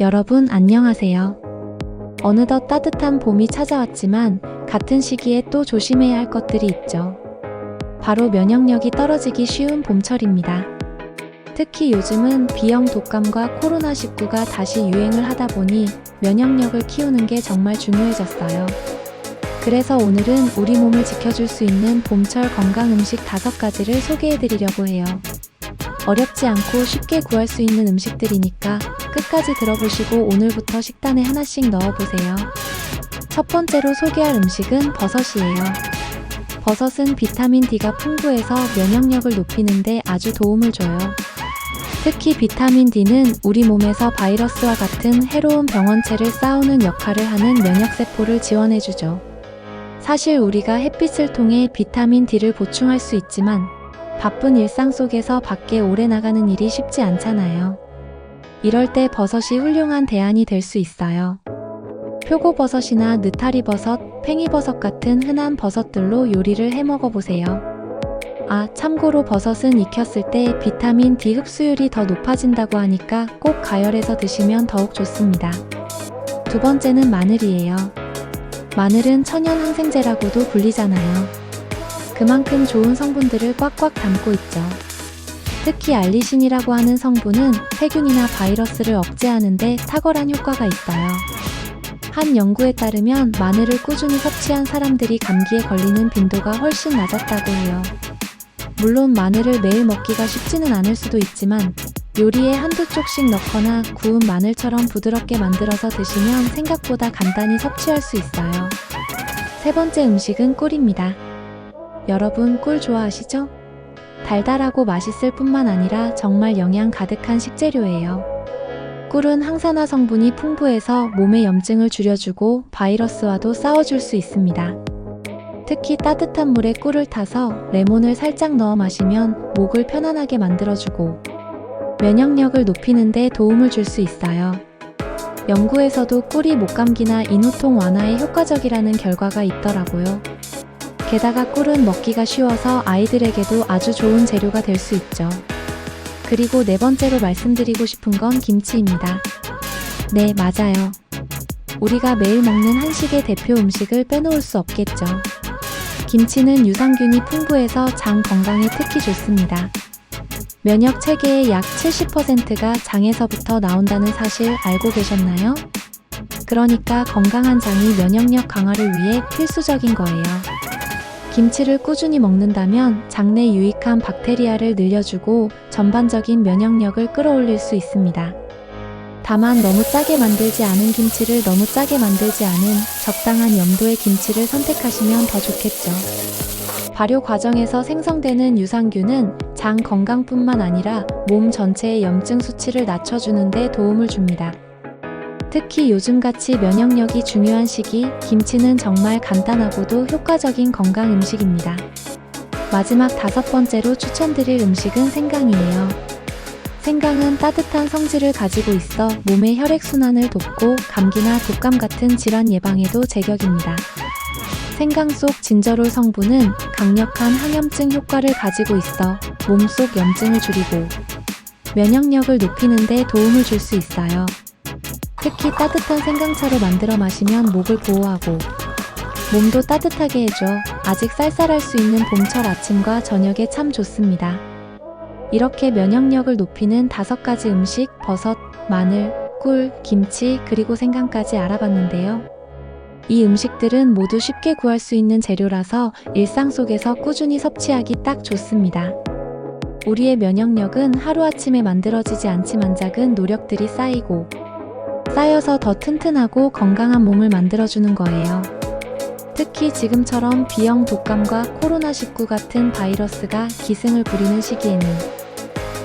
여러분 안녕하세요. 어느덧 따뜻한 봄이 찾아왔지만 같은 시기에 또 조심해야 할 것들이 있죠. 바로 면역력이 떨어지기 쉬운 봄철입니다. 특히 요즘은 B형 독감과 코로나19가 다시 유행을 하다 보니 면역력을 키우는 게 정말 중요해졌어요. 그래서 오늘은 우리 몸을 지켜줄 수 있는 봄철 건강 음식 다섯 가지를 소개해 드리려고 해요. 어렵지 않고 쉽게 구할 수 있는 음식들이니까 끝까지 들어보시고 오늘부터 식단에 하나씩 넣어보세요. 첫 번째로 소개할 음식은 버섯이에요. 버섯은 비타민 D가 풍부해서 면역력을 높이는데 아주 도움을 줘요. 특히 비타민 D는 우리 몸에서 바이러스와 같은 해로운 병원체를 싸우는 역할을 하는 면역세포를 지원해주죠. 사실 우리가 햇빛을 통해 비타민 D를 보충할 수 있지만 바쁜 일상 속에서 밖에 오래 나가는 일이 쉽지 않잖아요. 이럴 때 버섯이 훌륭한 대안이 될 수 있어요. 표고버섯이나 느타리버섯, 팽이버섯 같은 흔한 버섯들로 요리를 해 먹어보세요. 아, 참고로 버섯은 익혔을 때 비타민 D 흡수율이 더 높아진다고 하니까 꼭 가열해서 드시면 더욱 좋습니다. 두 번째는 마늘이에요. 마늘은 천연 항생제라고도 불리잖아요. 그만큼 좋은 성분들을 꽉꽉 담고 있죠. 특히 알리신이라고 하는 성분은 세균이나 바이러스를 억제하는데 탁월한 효과가 있어요. 한 연구에 따르면 마늘을 꾸준히 섭취한 사람들이 감기에 걸리는 빈도가 훨씬 낮았다고 해요. 물론 마늘을 매일 먹기가 쉽지는 않을 수도 있지만 요리에 한두 쪽씩 넣거나 구운 마늘처럼 부드럽게 만들어서 드시면 생각보다 간단히 섭취할 수 있어요. 세 번째 음식은 꿀입니다. 여러분 꿀 좋아하시죠? 달달하고 맛있을 뿐만 아니라 정말 영양 가득한 식재료예요. 꿀은 항산화 성분이 풍부해서 몸의 염증을 줄여주고 바이러스와도 싸워줄 수 있습니다. 특히 따뜻한 물에 꿀을 타서 레몬을 살짝 넣어 마시면 목을 편안하게 만들어주고 면역력을 높이는 데 도움을 줄 수 있어요. 연구에서도 꿀이 목감기나 인후통 완화에 효과적이라는 결과가 있더라고요. 게다가 꿀은 먹기가 쉬워서 아이들에게도 아주 좋은 재료가 될 수 있죠. 그리고 네 번째로 말씀드리고 싶은 건 김치입니다. 네, 맞아요. 우리가 매일 먹는 한식의 대표 음식을 빼놓을 수 없겠죠. 김치는 유산균이 풍부해서 장 건강에 특히 좋습니다. 면역 체계의 약 70%가 장에서부터 나온다는 사실 알고 계셨나요? 그러니까 건강한 장이 면역력 강화를 위해 필수적인 거예요. 김치를 꾸준히 먹는다면 장내 유익한 박테리아를 늘려주고 전반적인 면역력을 끌어올릴 수 있습니다. 다만 너무 짜게 만들지 않은 김치를 너무 짜게 만들지 않은 적당한 염도의 김치를 선택하시면 더 좋겠죠. 발효 과정에서 생성되는 유산균은 장 건강뿐만 아니라 몸 전체의 염증 수치를 낮춰주는 데 도움을 줍니다. 특히 요즘같이 면역력이 중요한 시기, 김치는 정말 간단하고도 효과적인 건강 음식입니다. 마지막 다섯 번째로 추천드릴 음식은 생강이에요. 생강은 따뜻한 성질을 가지고 있어 몸의 혈액순환을 돕고 감기나 독감 같은 질환 예방에도 제격입니다. 생강 속 진저롤 성분은 강력한 항염증 효과를 가지고 있어 몸속 염증을 줄이고 면역력을 높이는 데 도움을 줄 수 있어요. 특히 따뜻한 생강차로 만들어 마시면 목을 보호하고 몸도 따뜻하게 해줘 아직 쌀쌀할 수 있는 봄철 아침과 저녁에 참 좋습니다. 이렇게 면역력을 높이는 다섯 가지 음식, 버섯, 마늘, 꿀, 김치, 그리고 생강까지 알아봤는데요. 이 음식들은 모두 쉽게 구할 수 있는 재료라서 일상 속에서 꾸준히 섭취하기 딱 좋습니다. 우리의 면역력은 하루아침에 만들어지지 않지만 작은 노력들이 쌓이고 쌓여서 더 튼튼하고 건강한 몸을 만들어주는 거예요. 특히 지금처럼 B형 독감과 코로나19 같은 바이러스가 기승을 부리는 시기에는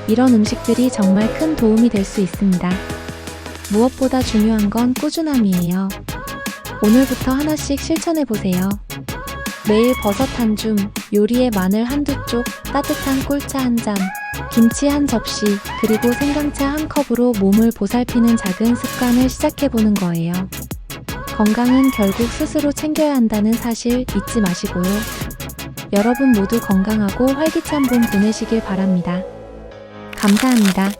이런 음식들이 정말 큰 도움이 될 수 있습니다. 무엇보다 중요한 건 꾸준함이에요. 오늘부터 하나씩 실천해 보세요. 매일 버섯 한 줌, 요리에 마늘 한두 쪽, 따뜻한 꿀차 한 잔, 김치 한 접시, 그리고 생강차 한 컵으로 몸을 보살피는 작은 습관을 시작해보는 거예요. 건강은 결국 스스로 챙겨야 한다는 사실 잊지 마시고요. 여러분 모두 건강하고 활기찬 봄 보내시길 바랍니다. 감사합니다.